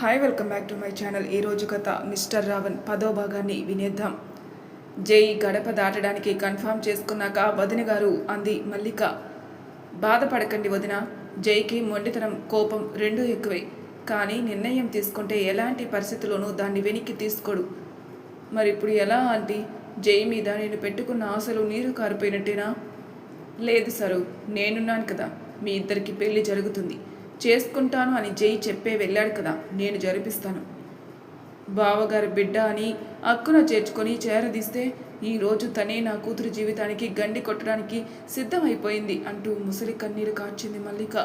Hi welcome back to my channel ఈరోజు కథ mister Raavan పదో భాగాన్ని వినేద్దాం. జై గడప దాటడానికి కన్ఫర్మ్ చేసుకున్నాక వదిన గారు అంది మల్లిక బాధపడకండి వదిన జైకి మొండితనం కోపం రెండూ ఎక్కువే. కానీ నిర్ణయం తీసుకుంటే ఎలాంటి పరిస్థితుల్లోనూ దాన్ని వెనక్కి తీసుకోడు. మరి ఇప్పుడు ఎలా ఆంటీ? జై మీద నేను పెట్టుకున్న ఆశలు నీరు కారిపోయినట్టేనా? లేదు సరు నేనున్నాను కదా. మీ ఇద్దరికి పెళ్ళి జరుగుతుంది. చేసుకుంటాను అని జై చెప్పే వెళ్ళాడు కదా నేను జరిపిస్తాను. బావగారి బిడ్డ అని అక్కున చేర్చుకొని చేరదీస్తే ఈరోజు తనే నా కూతురు జీవితానికి గండి కొట్టడానికి సిద్ధమైపోయింది అంటూ ముసలి కన్నీరు కార్చింది మల్లిక.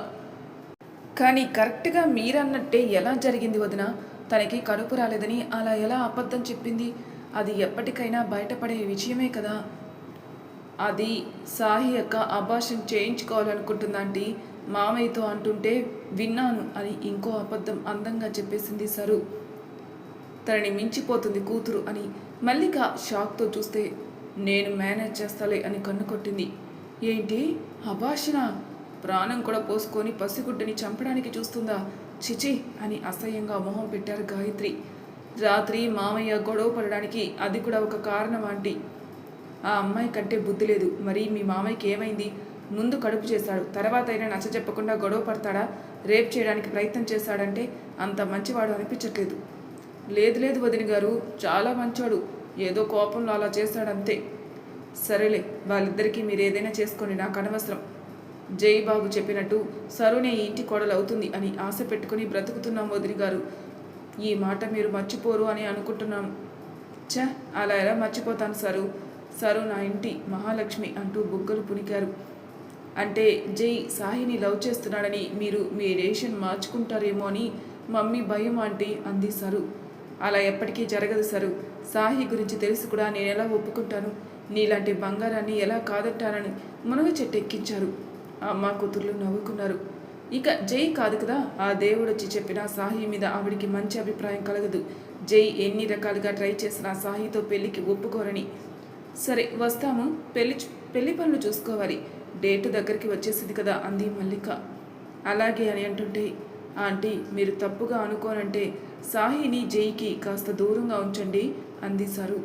కానీ కరెక్ట్గా మీరన్నట్టే ఎలా జరిగింది వదిన? తనకి కడుపు రాలేదని అలా ఎలా అబద్ధం చెప్పింది? అది ఎప్పటికైనా బయటపడే విషయమే కదా. అది సాహి యొక్క అభాషం చేయించుకోవాలనుకుంటుందంటే మామయ్యతో అంటుంటే విన్నాను అని ఇంకో అబద్ధం అందంగా చెప్పేసింది సరు. తనని మించిపోతుంది కూతురు అని మల్లిక షాక్తో చూస్తే నేను మేనేజ్ చేస్తాలే అని కన్ను కొట్టింది. ఏంటి? అభాషణ ప్రాణం కూడా పోసుకొని పసిగుడ్డని చంపడానికి చూస్తుందా? చిచి అని అసహ్యంగా మొహం పెట్టారు గాయత్రి. రాత్రి మామయ్య గొడవ పడడానికి అది కూడా ఒక కారణం ఆంటీ. ఆ అమ్మాయి కంటే బుద్ధి లేదు. మరి మీ మామయ్యకి ఏమైంది? ముందు కడుపు చేశాడు. తర్వాత అయినా నచ్చ చెప్పకుండా గొడవ పడతాడా? రేప్ చేయడానికి ప్రయత్నం చేశాడంటే అంత మంచివాడు అనిపించట్లేదు. లేదు లేదు వదిన గారు చాలా మంచోడు. ఏదో కోపంలో అలా చేశాడంతే. సరేలే వాళ్ళిద్దరికీ మీరు ఏదైనా చేసుకోండి నాకు అనవసరం. జై బాబు చెప్పినట్టు సరునే ఈ ఇంటి కోడలు అవుతుంది అని ఆశ పెట్టుకుని బ్రతుకుతున్నాం వదిన గారు. ఈ మాట మీరు మర్చిపోరు అని అనుకుంటున్నాం. ఛ అలా ఎలా మర్చిపోతాను సరు? సరు నా ఇంటి మహాలక్ష్మి అంటూ బుగ్గలు పునికారు అంటే జై సాహిని లవ్ చేస్తున్నాడని మీరు మీ రేషన్ మార్చుకుంటారేమో అని మమ్మీ భయం ఆంటీ అంది సరు. అలా ఎప్పటికీ జరగదు సరు. సాహి గురించి తెలిసి కూడా నేను ఎలా ఒప్పుకుంటాను? నీలాంటి బంగారాన్ని ఎలా కాదంటానని మునగ చెట్టు ఎక్కించారు అమ్మ కూతుర్లు నవ్వుకున్నారు. ఇక జై కాదు కదా. ఆ దేవుడు వచ్చి చెప్పిన సాహి మీద ఆవిడికి మంచి అభిప్రాయం కలగదు. జై ఎన్ని రకాలుగా ట్రై చేసినా సాహితో పెళ్ళికి ఒప్పుకోరని. సరే వస్తాము. పెళ్ళి చూ- పెళ్ళి పనులు చూసుకోవాలి. డేటు దగ్గరికి వచ్చేసింది కదా అంది మల్లిక. అలాగే అని అంటుంటే ఆంటీ మీరు తప్పుగా అనుకోనంటే సాహిని జైకి కాస్త దూరంగా ఉంచండి అంది సరు.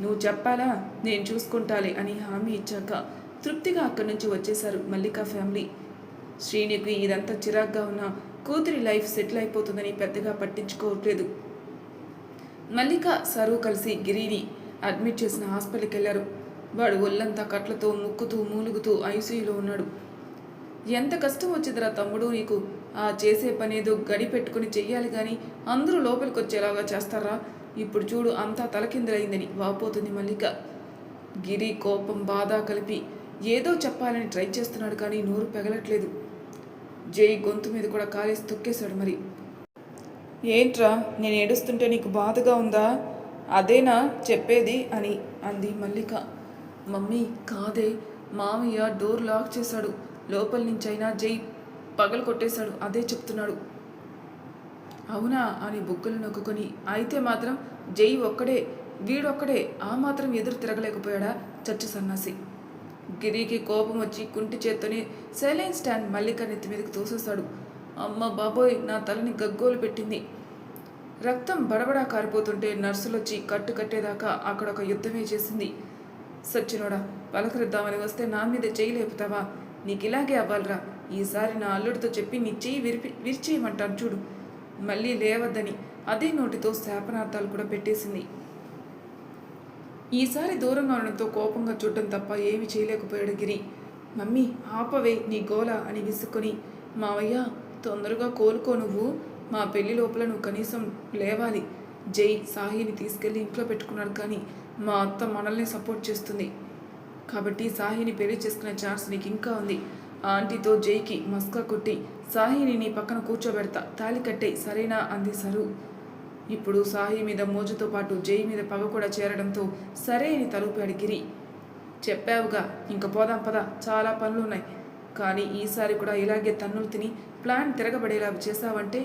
నువ్వు చెప్పాలా? నేను చూసుకుంటాలే అని హామీ ఇచ్చాక తృప్తిగా అక్కడి నుంచి వచ్చేశారు మల్లిక ఫ్యామిలీ. శ్రీనికి ఇదంతా చిరాగ్గా ఉన్న కూతురి లైఫ్ సెటిల్ అయిపోతుందని పెద్దగా పట్టించుకోవట్లేదు. మల్లిక సరు కలిసి గిరిని అడ్మిట్ చేసిన హాస్పిటల్కి వెళ్ళారు. వాడు ఒళ్ళంతా కట్లతో ముక్కుతూ మూలుగుతూ ఐసీయూలో ఉన్నాడు. ఎంత కష్టం వచ్చిందిరా తమ్ముడు నీకు? ఆ చేసే పని ఏదో గడి పెట్టుకుని చెయ్యాలి కానీ అందరూ లోపలికి వచ్చేలాగా చేస్తారా? ఇప్పుడు చూడు అంతా తలకిందులైందని వాపోతుంది మల్లిక. గిరి కోపం బాధ కలిపి ఏదో చెప్పాలని ట్రై చేస్తున్నాడు కానీ నోరు పెగలట్లేదు. జై గొంతు మీద కూడా కాలేసి తొక్కేశాడు మరి. ఏంట్రా నేను ఏడుస్తుంటే నీకు బాధగా ఉందా? అదేనా చెప్పేది అని అంది మల్లిక. మమ్మీ కాదే. మామయ్య డోర్ లాక్ చేశాడు. లోపల నుంచి అయినా జై పగలు కొట్టేశాడు. అదే చెప్తున్నాడు. అవునా అని బుగ్గలు నొక్కుకొని. అయితే మాత్రం జై ఒక్కడే వీడొక్కడే. ఆ మాత్రం ఎదురు తిరగలేకపోయాడా? చచ్చు సన్నాసి. గిరికి కోపం వచ్చి కుంటి చేత్తోనే సెలైన్ స్టాండ్ మల్లిక నెత్తి మీదకి తోసేస్తాడు అమ్మ బాబోయ్ నా తలని గగ్గోలు పెట్టింది. రక్తం బడబడా కారిపోతుంటే నర్సులు వచ్చి కట్టు కట్టేదాకా అక్కడ ఒక యుద్ధమే చేసింది. సచ్చినోడా పలకరిద్దామని వస్తే నా మీద చేయి లేపుతావా? నీకు ఇలాగే అవ్వాలిరా. ఈసారి నా అల్లుడితో చెప్పి నీ చెయ్యి విరిపి విరిచేయమంటాను చూడు. మళ్ళీ లేవద్దని అదే నోటితో శాపనార్థాలు కూడా పెట్టేసింది. ఈసారి దూరంగా ఉండడంతో కోపంగా చూడటం తప్ప ఏమి చేయలేకపోయాడు గిరి. మమ్మీ ఆపవే నీ గోల అని విసుక్కుని మావయ్య తొందరగా కోలుకో నువ్వు. మా పెళ్ళి లోపల నువ్వు కనీసం లేవాలి. జై సాహిని తీసుకెళ్ళి ఇంట్లో పెట్టుకున్నాడు కానీ మా అత్త మనల్ని సపోర్ట్ చేస్తుంది. కాబట్టి సాహిని పెళ్ళి చేసుకునే ఛాన్స్ నీకు ఇంకా ఉంది. ఆ ఆంటీతో జైకి మస్కా కొట్టి సాహిని నీ పక్కన కూర్చోబెడతా తాలి కట్టే సరేనా? అంది సరు. ఇప్పుడు సాహి మీద మోజుతో పాటు జై మీద పగ కూడా చేరడంతో సరే అని తలుపాడు గిరి. చెప్పావుగా ఇంక పోదాం పద చాలా పనులున్నాయి. కానీ ఈసారి కూడా ఇలాగే తన్నులు తిని ప్లాన్ తిరగబడేలా చేశావంటే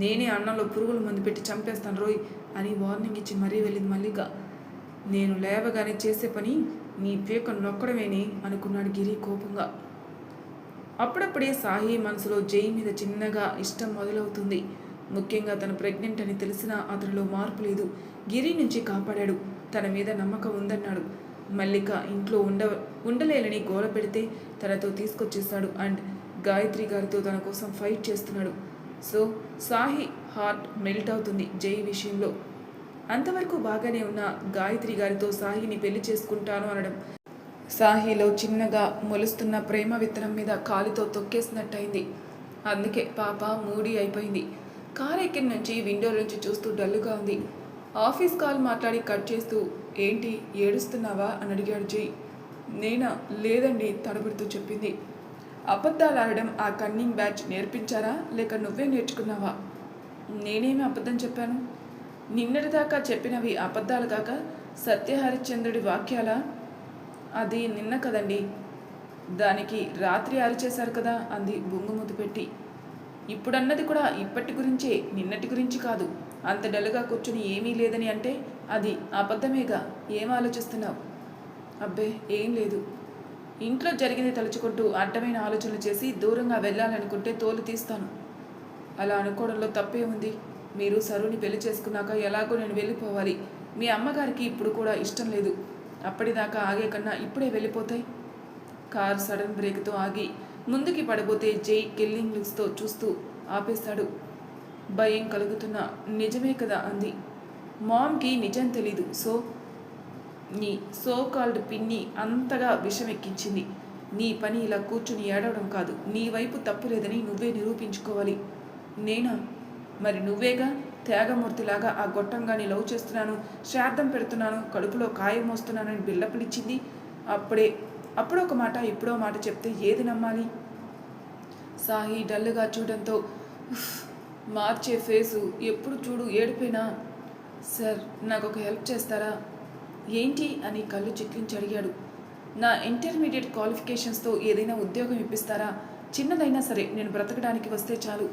నేనే అన్నంలో పురుగుల మందు పెట్టి చంపేస్తాను రోయ్ అని వార్నింగ్ ఇచ్చి మరీ వెళ్ళింది మల్లిక. నేను లేవగానే చేసే పని నీ పీక నొక్కడమేని అనుకున్నాడు గిరి కోపంగా. అప్పుడప్పుడే సాహి మనసులో జై మీద చిన్నగా ఇష్టం మొదలవుతుంది. ముఖ్యంగా తను ప్రెగ్నెంట్ అని తెలిసినా అతనిలో మార్పు లేదు. గిరి నుంచి కాపాడాడు. తన మీద నమ్మకం ఉందన్నాడు. మల్లిక ఇంట్లో ఉండ ఉండలేనని గోల పెడితే తనతో తీసుకొచ్చేస్తాడు అండ్ గాయత్రి గారితో తన కోసం ఫైట్ చేస్తున్నాడు. సో సాహి హార్ట్ మెల్ట్ అవుతుంది జై విషయంలో. అంతవరకు బాగానే ఉన్న గాయత్రి గారితో సాహిని పెళ్ళి చేసుకుంటాను అనడం. సాహిలో చిన్నగా మొలుస్తున్న ప్రేమ విత్తనం మీద కాలితో తొక్కేసినట్టయింది. అందుకే పాప మూడీ అయిపోయింది. కార్ ఎక్కిన నుంచి విండో నుంచి చూస్తూ డల్లుగా ఉంది. ఆఫీస్ కాల్ మాట్లాడి కట్ చేస్తూ ఏంటి ఏడుస్తున్నావా? అని అడిగాడు జై. నేనా? లేదండి తడబడుతూ చెప్పింది. అబద్ధాలు ఆడడం ఆ కన్నింగ్ బ్యాచ్ నేర్పించారా? లేక నువ్వే నేర్చుకున్నావా? నేనేమి అబద్ధం చెప్పాను? నిన్నటిదాకా చెప్పినవి అబద్ధాలు కాక సత్యహరిశ్చంద్రుడి వాక్యాలా? అది నిన్న కదండి. దానికి రాత్రి అరిచేశారు కదా అంది బొంగుమూతి పెట్టి. ఇప్పుడన్నది కూడా ఇప్పటి గురించే నిన్నటి గురించి కాదు. అంత డల్గా కూర్చుని ఏమీ లేదని అంటే అది అబద్ధమేగా? ఏం ఆలోచిస్తున్నావు? అబ్బే ఏం లేదు. ఇంట్లో జరిగింది తలుచుకుంటూ అడ్డమైన ఆలోచనలు చేసి దూరంగా వెళ్ళాలనుకుంటే తోలు తీస్తాను. అలా అనుకోవడంలో తప్పే ఉంది మీరు సరుని పెళ్ళి చేసుకున్నాక ఎలాగో నేను వెళ్ళిపోవాలి. మీ అమ్మగారికి ఇప్పుడు కూడా ఇష్టం లేదు. అప్పటిదాకా ఆగే కన్నా ఇప్పుడే వెళ్ళిపోతాయి. కార్ సడన్ బ్రేక్తో ఆగి ముందుకి పడబోతే జై కిల్లింగ్ లుక్స్తో చూస్తూ ఆపేస్తాడు. భయం కలుగుతున్న నిజమే కదా అంది. మామ్కి నిజం తెలీదు. సో నీ సో కాల్డ్ పిన్ని అంతగా విషం ఎక్కించింది నీ పని ఇలా కూర్చుని ఏడవడం కాదు. నీ వైపు తప్పు లేదని నువ్వే నిరూపించుకోవాలి. నేనా? మరి నువ్వేగా? త్యాగమూర్తిలాగా ఆ గొట్టంగాని లవ్ చేస్తున్నాను శ్రాద్ధం పెడుతున్నాను కడుపులో కాయం మోస్తున్నానని బిల్లపిలిచ్చింది అప్పుడే అప్పుడో ఒక మాట ఇప్పుడో మాట చెప్తే ఏది నమ్మాలి? సాహి డల్లుగా చూడంతో మార్చే ఫేసు ఎప్పుడు చూడు ఏడిపోయినా. సార్ నాకు ఒక హెల్ప్ చేస్తారా? ఏంటి? అని కళ్ళు చిట్లించి అడిగాడు. నా ఇంటర్మీడియట్ క్వాలిఫికేషన్స్తో ఏదైనా ఉద్యోగం ఇప్పిస్తారా? చిన్నదైనా సరే నేను బ్రతకడానికి వస్తే చాలు.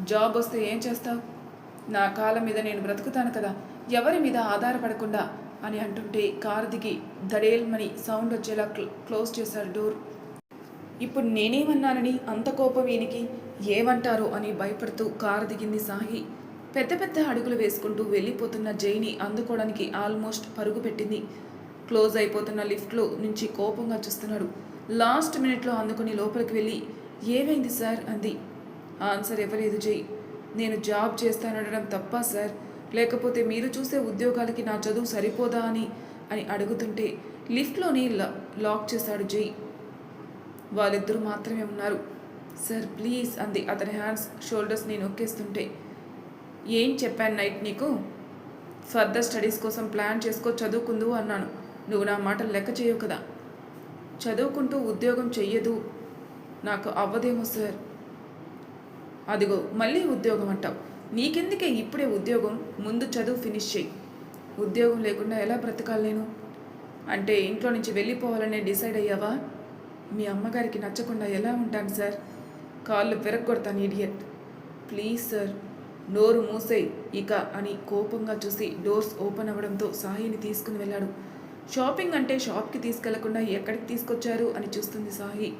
జాబ్ వస్తే ఏం చేస్తావు? నా కాలం మీద నేను బ్రతుకుతాను కదా ఎవరి మీద ఆధారపడకుండా అని అంటుంటే కారు దిగి దడేల్మని సౌండ్ వచ్చేలా క్లోజ్ చేశాడు డోర్. ఇప్పుడు నేనేమన్నానని అంత కోపం ఈయనకి? ఏమంటారో అని భయపడుతూ కారు దిగింది సాహి. పెద్ద పెద్ద అడుగులు వేసుకుంటూ వెళ్ళిపోతున్న జైని అందుకోవడానికి ఆల్మోస్ట్ పరుగు పెట్టింది. క్లోజ్ అయిపోతున్న లిఫ్ట్లో నుంచి కోపంగా చూస్తున్నాడు. లాస్ట్ మినిట్లో అందుకుని లోపలికి వెళ్ళి ఏమైంది సార్? అంది. ఆన్సర్ ఇవ్వలేదు జై. నేను జాబ్ చేస్తానడడం తప్ప సార్? లేకపోతే మీరు చూసే ఉద్యోగాలకి నా చదువు సరిపోదా అని అని అడుగుతుంటే లిఫ్ట్లోని లాక్ చేశాడు జై. వాళ్ళిద్దరూ మాత్రమే ఉన్నారు. సార్ ప్లీజ్ అంది అతని హ్యాండ్స్ షోల్డర్స్ నేను నొక్కేస్తుంటే. ఏం చెప్పాను నైట్ నీకు? ఫర్దర్ స్టడీస్ కోసం ప్లాన్ చేసుకో చదువుకుందు అన్నాను. నువ్వు నా మాటలు లెక్క చేయవు కదా. చదువుకుంటూ ఉద్యోగం చెయ్యదు. నాకు అవ్వదేమో సార్. అదిగో మళ్ళీ ఉద్యోగం అంటావు. నీకెందుకే ఇప్పుడే ఉద్యోగం ముందు చదువు ఫినిష్ చేయి. ఉద్యోగం లేకుండా ఎలా బ్రతకాలి నేను? అంటే ఇంట్లో నుంచి వెళ్ళిపోవాలనే డిసైడ్ అయ్యావా? మీ అమ్మగారికి నచ్చకుండా ఎలా ఉంటాను సార్? కాళ్ళు విరగొడతాను ఇడియట్. ప్లీజ్ సార్ నోరు మూసేయ్ ఇక అని కోపంగా చూసి డోర్స్ ఓపెన్ అవ్వడంతో సాహిని తీసుకుని వెళ్ళాడు. షాపింగ్ అంటే షాప్కి తీసుకెళ్ళకుండా ఎక్కడికి తీసుకొచ్చారు అని చూస్తుంది సాహి.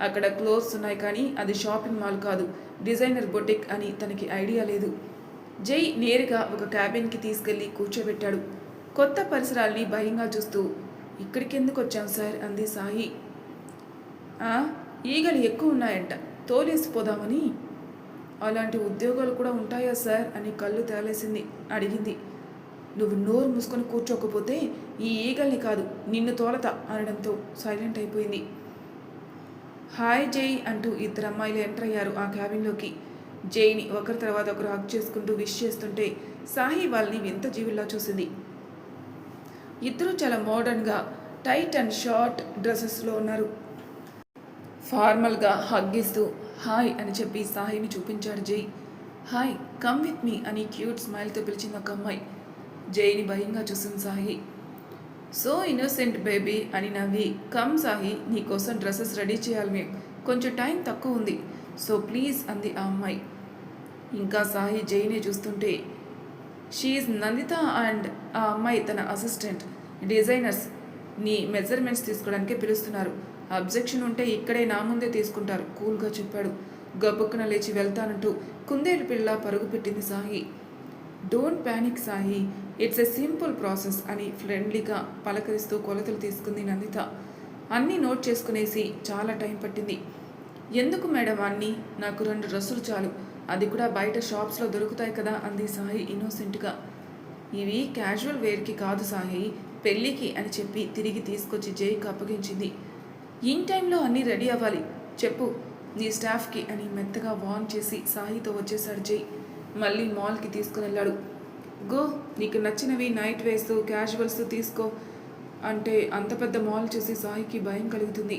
అక్కడ క్లోత్స్ ఉన్నాయి కానీ అది షాపింగ్ మాల్ కాదు. డిజైనర్ బొటిక్ అని తనకి ఐడియా లేదు. జై నేరుగా ఒక క్యాబిన్కి తీసుకెళ్ళి కూర్చోబెట్టాడు. కొత్త పరిసరాల్ని భయంగా చూస్తూ ఇక్కడికి ఎందుకు వచ్చాం సార్? అంది సాయి. ఈగలు ఎక్కువ ఉన్నాయంట. తోలేసిపోదామని. అలాంటి ఉద్యోగాలు కూడా ఉంటాయా సార్? అని కళ్ళు తేలేసింది. అడిగింది. నువ్వు నోరు మూసుకొని కూర్చోకపోతే ఈ ఈగల్ని కాదు నిన్ను తోలత అనడంతో సైలెంట్ అయిపోయింది. హాయ్ జై అంటూ ఇద్దరు అమ్మాయిలు ఎంటర్ అయ్యారు ఆ క్యాబిన్లోకి. జైని ఒకరి తర్వాత ఒకరు హక్ చేసుకుంటూ విష్ చేస్తుంటే సాహి వాళ్ళని వింత జీవుల్లా చూసింది. ఇద్దరూ చాలా మోడర్న్గా టైట్ అండ్ షార్ట్ డ్రెస్సెస్లో ఉన్నారు. ఫార్మల్గా హగ్గిస్తూ హాయ్ అని చెప్పి సాహిని చూపించాడు జై. హాయ్ కమ్ విత్ మీ అని క్యూట్ స్మైల్తో పిలిచింది ఒక అమ్మాయి. జైని భయంగా చూసింది సాహి. సో ఇన్నోసెంట్ బేబీ అని నవ్వి కమ్ సాహి నీకోసం డ్రెస్సెస్ రెడీ చేయాలి మేము కొంచెం టైం తక్కువ ఉంది. సో ప్లీజ్ అంది ఆ అమ్మాయి. ఇంకా సాహి జైనే చూస్తుంటే షీఈ్ నందిత అండ్ ఆ అమ్మాయి తన అసిస్టెంట్ డిజైనర్స్. నీ మెజర్మెంట్స్ తీసుకోవడానికే పిలుస్తున్నారు. అబ్జెక్షన్ ఉంటే ఇక్కడే నా ముందే తీసుకుంటారు కూల్గా చెప్పాడు. గబుక్కున లేచి వెళ్తానంటూ కుందేలు పిల్ల పరుగు పెట్టింది Sahi. Don't panic Sahi. It's a simple process అని ఫ్రెండ్లీగా పలకరిస్తూ కొలతలు తీసుకుంది నందిత. అన్నీ నోట్ చేసుకునేసి చాలా టైం పట్టింది. ఎందుకు మేడం అన్నీ? నాకు రెండు డ్రెస్సులు చాలు. అది కూడా బయట షాప్స్లో దొరుకుతాయి కదా అంది సాయి ఇన్నోసెంట్గా. ఇవి క్యాజువల్ వేర్కి కాదు సాయి పెళ్ళికి అని చెప్పి తిరిగి తీసుకొచ్చి జైకి అప్పగించింది. ఇన్ టైంలో అన్నీ రెడీ అవ్వాలి. చెప్పు నీ స్టాఫ్కి అని మెత్తగా వార్న్ చేసి సాయితో వచ్చేసాడు జై. మళ్ళీ మాల్కి తీసుకుని వెళ్ళాడు గో నీకు నచ్చినవి నైట్ వేర్స్ క్యాజువల్స్ తీసుకో అంటే అంత పెద్ద మాల్ చూసి సాయికి భయం కలుగుతుంది.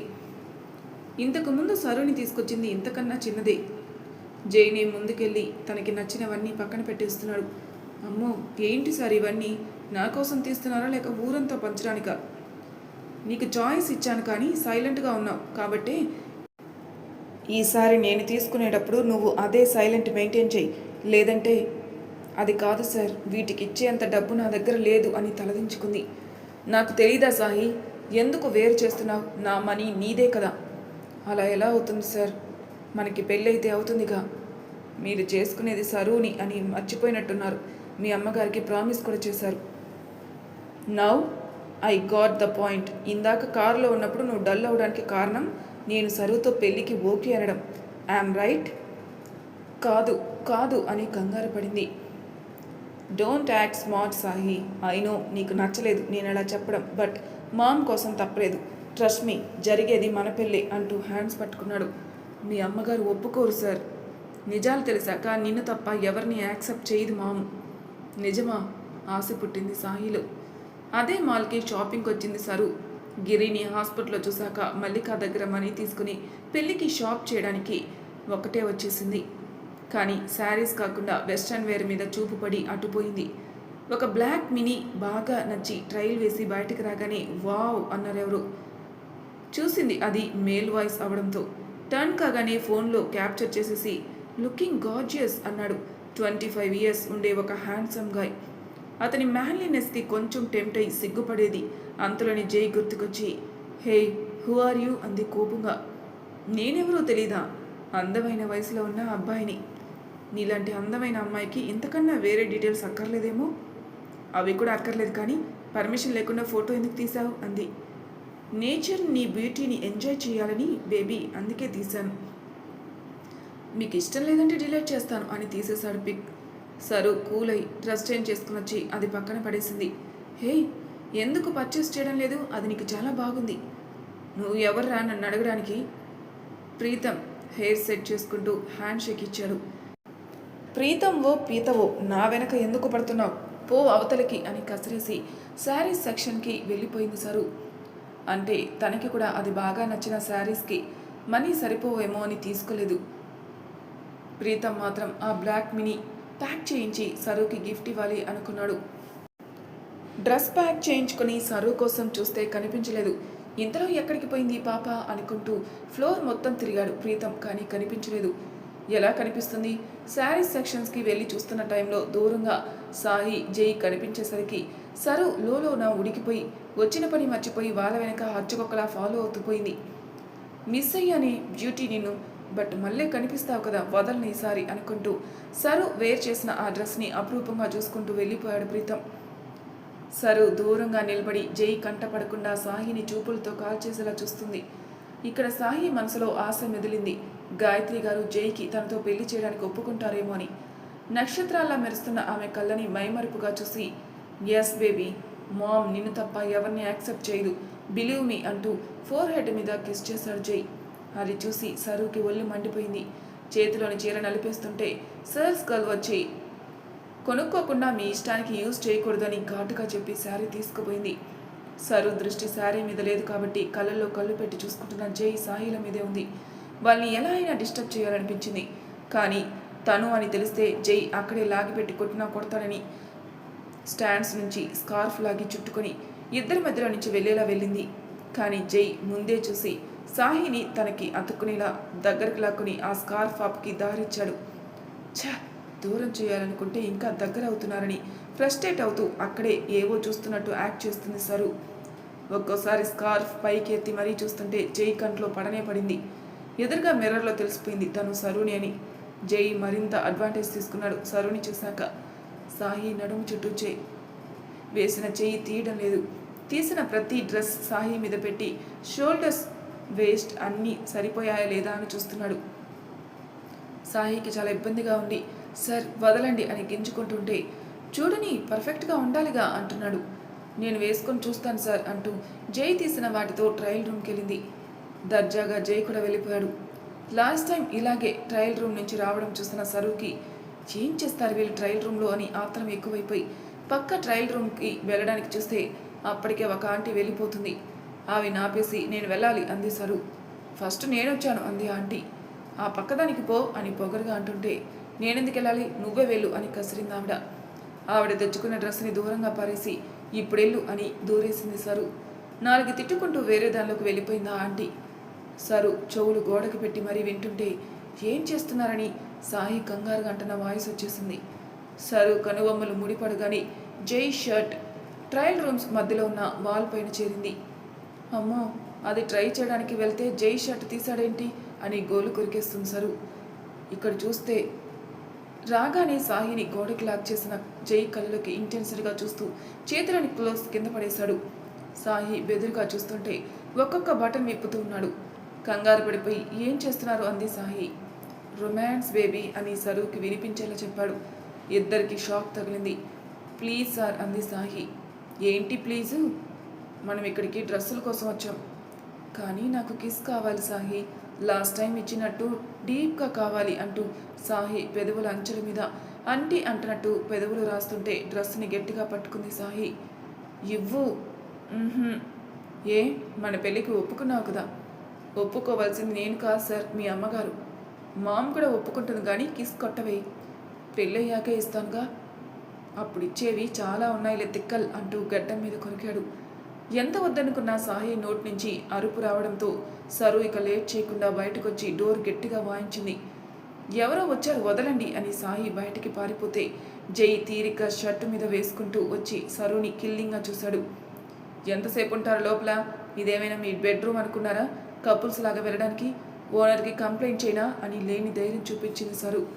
ఇంతకు ముందు సరుని తీసుకొచ్చింది ఇంతకన్నా చిన్నదే. జైనే ముందుకెళ్ళి తనకి నచ్చినవన్నీ పక్కన పెట్టేస్తున్నాడు. అమ్మో ఏంటి సార్ ఇవన్నీ? నా కోసం తీస్తున్నారా లేక ఊరంతా పంచడానికా? నీకు చాయిస్ ఇచ్చాను కానీ సైలెంట్గా ఉన్నావు కాబట్టి ఈసారి నేను తీసుకునేటప్పుడు నువ్వు అదే సైలెంట్ మెయింటైన్ చేయి. లేదంటే అది కాదు సార్ వీటికి ఇచ్చేంత డబ్బు నా దగ్గర లేదు అని తలదించుకుంది. నాకు తెలీదా సాహి ఎందుకు వేరు చేస్తున్నావు? నా మనీ నీదే కదా. అలా ఎలా అవుతుంది సార్? మనకి పెళ్ళైతే అవుతుందిగా. మీరు చేసుకునేది సరూని అని మర్చిపోయినట్టున్నారు. మీ అమ్మగారికి ప్రామిస్ కూడా చేశారు. Now I got the point. ఇందాక కారులో ఉన్నప్పుడు నువ్వు డల్ అవడానికి కారణం నేను సరువుతో పెళ్ళికి ఓకే అనడం. I'm right? కాదు కాదు అని కంగారు పడింది. డోంట్ యాక్ట్ స్మార్ట్ సాహి అయినో నీకు నచ్చలేదు నేను అలా చెప్పడం బట్ మామ్ కోసం తప్పలేదు. ట్రస్ట్ మీ జరిగేది మన పెళ్ళి అంటూ హ్యాండ్స్ పట్టుకున్నాడు. మీ అమ్మగారు ఒప్పుకోరు సార్ నిజాలు తెలిసాక నిన్ను తప్ప ఎవరిని యాక్సెప్ట్ చేయదు మాము నిజమా? ఆశ పుట్టింది సాహిలో. అదే మాల్కి షాపింగ్కి వచ్చింది సరు గిరిని హాస్పిటల్లో చూశాక మల్లికా దగ్గర మనీ తీసుకుని పెళ్ళికి షాప్ చేయడానికి ఒకటే వచ్చేసింది. కానీ శారీస్ కాకుండా వెస్ట్రన్ వేర్ మీద చూపు పడి అటుపోయింది. ఒక బ్లాక్ మినీ బాగా నచ్చి ట్రైల్ వేసి బయటకు రాగానే వావ్ అన్నారెవరు. చూసింది అది మేల్ వాయిస్ అవడంతో. టర్న్ కాగానే ఫోన్లో క్యాప్చర్ చేసేసి లుకింగ్ గార్జియస్ అన్నాడు. ట్వంటీ ఫైవ్ ఇయర్స్ ఉండే ఒక హ్యాండ్సమ్ గాయ్. అతని మ్యాన్లీనెస్కి కొంచెం టెంప్ట్ అయి సిగ్గుపడేది అంతలోని జై గుర్తుకొచ్చి హే హూ ఆర్ యూ? అంది కోపంగా. నేనెవరో తెలీదా? అందమైన వయసులో ఉన్న అబ్బాయిని. నీలాంటి అందమైన అమ్మాయికి ఇంతకన్నా వేరే డీటెయిల్స్ అక్కర్లేదేమో? అవి కూడా అక్కర్లేదు కానీ పర్మిషన్ లేకుండా ఫోటో ఎందుకు తీసావు అంది. నేచర్ నీ బ్యూటీని ఎంజాయ్ చేయాలని బేబీ అందుకే తీశాను. మీకు ఇష్టం లేదంటే డిలీట్ చేస్తాను అని తీసేశాడు పిక్. సరు కూల్ అయి డ్రెస్ చేంజ్ చేసుకుని వచ్చి అది పక్కన పడేసింది. హే ఎందుకు పర్చేస్ చేయడం లేదు? అది నీకు చాలా బాగుంది. నువ్వు ఎవర్రా నన్ను అడగడానికి? ప్రీతం హెయిర్ సెట్ చేసుకుంటూ హ్యాండ్ షేక్ ఇచ్చాడు. ప్రీతంవో ఓ పీతవో నా వెనక ఎందుకు పడుతున్నావు? పో అవతలికి అని కసిరేసి శారీస్ సెక్షన్కి వెళ్ళిపోయింది సరు. అంటే తనకి కూడా అది బాగా నచ్చిన శారీస్కి మనీ సరిపోవేమో అని తీసుకోలేదు. ప్రీతం మాత్రం ఆ బ్లాక్ మినీ ప్యాక్ చేయించి సరుకి గిఫ్ట్ ఇవ్వాలి అనుకున్నాడు. డ్రెస్ ప్యాక్ చేయించుకొని సరు కోసం చూస్తే కనిపించలేదు. ఇంతలో ఎక్కడికి పోయింది పాప అనుకుంటూ ఫ్లోర్ మొత్తం తిరిగాడు ప్రీతం కానీ కనిపించలేదు. ఎలా కనిపిస్తుంది? శారీస్ సెక్షన్స్కి వెళ్ళి చూస్తున్న టైంలో దూరంగా సాయి జై కనిపించేసరికి సరు లోలోన ఉడికిపోయి వచ్చిన పని మర్చిపోయి వాళ్ళ వెనక హచ్చకొక్కలా ఫాలో అవుతూ పోయింది. మిస్ అయ్యానే బ్యూటీ నిన్ను బట్ మళ్ళీ కనిపిస్తావు కదా వదలని ఈసారి అనుకుంటూ సరు వేర్ చేసిన ఆ డ్రెస్ని అపురూపంగా చూసుకుంటూ వెళ్ళిపోయాడు ప్రీతం. సరు దూరంగా నిలబడి జై కంటపడకుండా సాహిని చూపులతో కాల్చేసేలా చూస్తుంది. ఇక్కడ సాహి మనసులో ఆశ మెదిలింది. గాయత్రి గారు జైకి తనతో పెళ్ళి చేయడానికి ఒప్పుకుంటారేమో అని. నక్షత్రాల్లా మెరుస్తున్న ఆమె కళ్ళని మైమరుపుగా చూసి ఎస్ బేబీ మామ్ నిన్ను తప్ప ఎవరిని యాక్సెప్ట్ చేయదు. బిలీవ్ మీ అంటూ ఫోర్ హెడ్ మీద కిస్ చేశాడు జై. అది చూసి సరుకి ఒళ్ళు మండిపోయింది. చేతిలోని చీర నలిపేస్తుంటే సర్స్ గర్ల్ వచ్చి కొనుక్కోకుండా మీ ఇష్టానికి యూజ్ చేయకూడదని ఘాటుగా చెప్పి శారీ తీసుకుపోయింది. సరు దృష్టి శారీ మీద లేదు కాబట్టి కళ్ళల్లో కళ్ళు పెట్టి చూసుకుంటున్న జై సాహిల మీదే ఉంది. వాళ్ళని ఎలా అయినా డిస్టర్బ్ చేయాలనిపించింది. కానీ తను అని తెలిస్తే జై అక్కడే లాగిపెట్టి కొట్టినా కొడతాడని స్టాండ్స్ నుంచి స్కార్ఫ్ లాగి చుట్టుకొని ఇద్దరి మధ్యలో నుంచి వెళ్ళేలా వెళ్ళింది. కానీ జై ముందే చూసి సాహిని తనకి అతుక్కునేలా దగ్గరికి లాక్కుని ఆ స్కార్ఫ్ ఆప్కి దారిచ్చాడు. ఛ! దూరం చేయాలనుకుంటే ఇంకా దగ్గర అవుతున్నారని ఫ్రస్ట్రేట్ అవుతూ అక్కడే ఏవో చూస్తున్నట్టు యాక్ట్ చేస్తుంది సరు. ఒక్కోసారి స్కార్ఫ్ పైకి ఎత్తి మరీ చూస్తుంటే జై కంట్లో పడనే పడింది. ఎదురుగా మిర్రర్లో తెలిసిపోయింది తను సరుని అని. జై మరింత అడ్వాంటేజ్ తీసుకున్నాడు సరుని చూశాక. సాహి నడుము చుట్టూ చేయి వేసిన చెయ్యి తీయడం లేదు. తీసిన ప్రతి డ్రెస్ సాహి మీద పెట్టి షోల్డర్స్ వేస్ట్ అన్నీ సరిపోయాయా లేదా అని చూస్తున్నాడు. సాహికి చాలా ఇబ్బందిగా ఉంది. సార్ వదలండి అని గింజుకుంటుంటే చూడని పర్ఫెక్ట్గా ఉండాలిగా అంటున్నాడు. నేను వేసుకొని చూస్తాను సార్ అంటూ జై తీసిన వాటితో ట్రయల్ రూమ్కి వెళ్ళింది దర్జాగా జై కూడా వెళ్ళిపోయాడు. లాస్ట్ టైం ఇలాగే ట్రయల్ రూమ్ నుంచి రావడం చూసిన సరువుకి ఏం చేస్తారు వీళ్ళు ట్రయల్ రూమ్లో అని ఆత్రం ఎక్కువైపోయి పక్క ట్రయల్ రూమ్కి వెళ్ళడానికి చూస్తే అప్పటికే ఒక ఆంటీ వెళ్ళిపోతుంది. ఆవి నాపేసి నేను వెళ్ళాలి అంది సరు. ఫస్ట్ నేను వచ్చాను అంది ఆంటీ. ఆ పక్కదానికి పో అని పొగరుగా అంటుంటే నేనెందుకు వెళ్ళాలి నువ్వే వెళ్ళు అని కసిరింది ఆవిడ. ఆవిడ తెచ్చుకున్న డ్రెస్ని దూరంగా పారేసి ఇప్పుడెళ్ళు అని దూరేసింది సరు. నాలుగు తిట్టుకుంటూ వేరే దానిలోకి వెళ్ళిపోయింది ఆ ఆంటీ? సరు చెవులు గోడకు పెట్టి మరీ వింటుంటే ఏం చేస్తున్నారని? సాయి కంగారుగా అంటున్న వాయిస్ వచ్చేసింది. సరు కనుబొమ్మలు ముడిపడగాని జై షర్ట్. ట్రయల్ రూమ్స్ మధ్యలో ఉన్న వాల్ పైన చేరింది. అమ్మో అది ట్రై చేయడానికి వెళ్తే జై షర్ట్ తీసాడేంటి అని గోలు కొరికేస్తుంది సరు. ఇక్కడ చూస్తే రాగానే సాహిని గోడకి లాక్ చేసిన జై కళ్ళకి ఇంటెన్స్డ్గా చూస్తూ చేతులని క్లోజ్ కింద పడేశాడు. సాహి బెదురుగా చూస్తుంటే ఒక్కొక్క బటన్ విప్పుతూ ఉన్నాడు. కంగారు పడిపోయి ఏం చేస్తున్నారు? అంది సాహి. రొమాన్స్ బేబీ అని సరుకి వినిపించేలా చెప్పాడు. ఇద్దరికి షాక్ తగిలింది. ప్లీజ్ సార్ అంది సాహి. ఏంటి ప్లీజు? మనం ఇక్కడికి డ్రెస్సుల కోసం వచ్చాం. కానీ నాకు కిస్ కావాలి సాహి. లాస్ట్ టైం ఇచ్చినట్టు డీప్గా కావాలి అంటూ సాహి పెదవుల అంచెల మీద అంటి అంటున్నట్టు పెదవులు రాస్తుంటే డ్రెస్ని గట్టిగా పట్టుకుంది సాహి. ఇవ్వు. ఏ? మన పెళ్ళికి ఒప్పుకున్నావు కదా? ఒప్పుకోవాల్సింది నేను కాదు సార్ మీ అమ్మగారు. మామ్ కూడా ఒప్పుకుంటుంది కానీ కిస్ కొట్టవే పెళ్ళయ్యాకే ఇస్తానుగా. అప్పుడు ఇచ్చేవి చాలా ఉన్నాయిలే తిక్కల్ అంటూ గడ్డం మీద కొరికాడు. ఎంత వద్దనుకున్న సాహి నోట్ నుంచి అరుపు రావడంతో సరు ఇక లేట్ చేయకుండా బయటకొచ్చి డోర్ గట్టిగా వాయించింది. ఎవరో వచ్చారు వదలండి అని సాయి బయటికి పారిపోతే జై తీరిక షర్టు మీద వేసుకుంటూ వచ్చి సరుని కిల్లింగ్గా చూశాడు. ఎంతసేపు ఉంటారు లోపల? ఇదేమైనా మీ బెడ్రూమ్ అనుకున్నారా? కపుల్స్ లాగా వెళ్ళడానికి? ఓనర్కి కంప్లైంట్ చేయనా? అని లేని ధైర్యం చూపించింది సరు.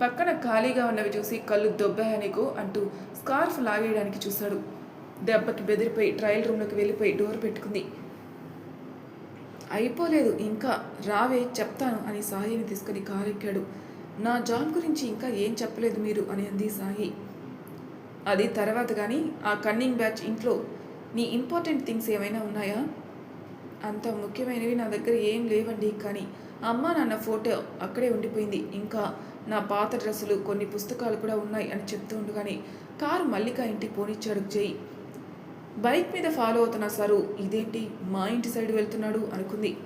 పక్కన ఖాళీగా ఉన్నవి చూసి కళ్ళు దొబ్బాయనికో అంటూ స్కార్ఫ్ లాగేయడానికి చూశాడు. దెబ్బకి బెదిరిపోయి ట్రయల్ రూమ్లోకి వెళ్ళిపోయి డోర్ పెట్టుకుంది. అయిపోలేదు ఇంకా రావే చెప్తాను అని సాహిని తీసుకుని కారెక్కాడు నా జాబ్ గురించి ఇంకా ఏం చెప్పలేదు మీరు అని అంది సాయి. అది తర్వాత కానీ ఆ కన్నింగ్ బ్యాచ్ ఇంట్లో నీ ఇంపార్టెంట్ థింగ్స్ ఏమైనా ఉన్నాయా? అంత ముఖ్యమైనవి నా దగ్గర ఏం లేవండి కానీ అమ్మ నాన్న ఫోటో అక్కడే ఉండిపోయింది. ఇంకా నా పాత డ్రెస్సులు కొన్ని పుస్తకాలు కూడా ఉన్నాయి అని చెప్తూ ఉండగానే కారు మల్లిక ఇంటికి పోనిచ్చాడు జై. బైక్ మీద ఫాలో అవుతున్న సారు ఇదేంటి? మా ఇంటి సైడ్ వెళ్తున్నాడు అనుకుంది.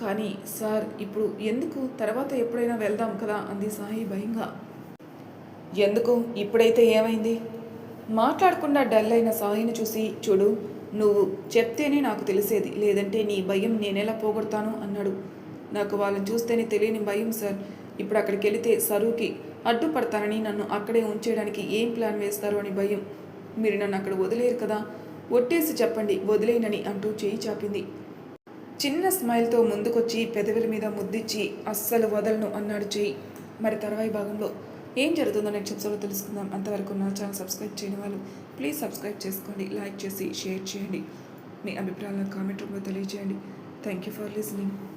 కానీ సార్ ఇప్పుడు ఎందుకు? తర్వాత ఎప్పుడైనా వెళ్దాం కదా అంది సాయి భయంగా ఎందుకు? ఇప్పుడైతే ఏమైంది? మాట్లాడకుండా డల్ అయిన సాయిని చూసి చూడు నువ్వు చెప్తేనే నాకు తెలిసేది. లేదంటే నీ భయం నేనెలా పోగొడతాను? అన్నాడు. నాకు వాళ్ళని చూస్తేనే తెలియని భయం సార్. ఇప్పుడు అక్కడికి వెళితే సరువుకి అడ్డుపడతానని నన్ను అక్కడే ఉంచేయడానికి ఏం ప్లాన్ వేస్తారు అని భయం. మీరు నన్ను అక్కడ వదిలేరు కదా. ఒట్టేసి చెప్పండి వదిలేనని అంటూ చేయి చాపింది. చిన్న స్మైల్తో ముందుకొచ్చి పెదవుల మీద ముద్దిచ్చి అస్సలు వదలను అన్నాడు చేయి. మరి తర్వాయి భాగంలో ఏం జరుగుతుందో నెక్స్ట్ ఎపిసోడ్లో తెలుసుకుందాం. అంతవరకు నా ఛానల్ సబ్స్క్రైబ్ చేయని వాళ్ళు ప్లీజ్ సబ్స్క్రైబ్ చేసుకోండి లైక్ చేసి షేర్ చేయండి. మీ అభిప్రాయాలను కామెంట్ రూపంలో తెలియజేయండి. Thank you for listening.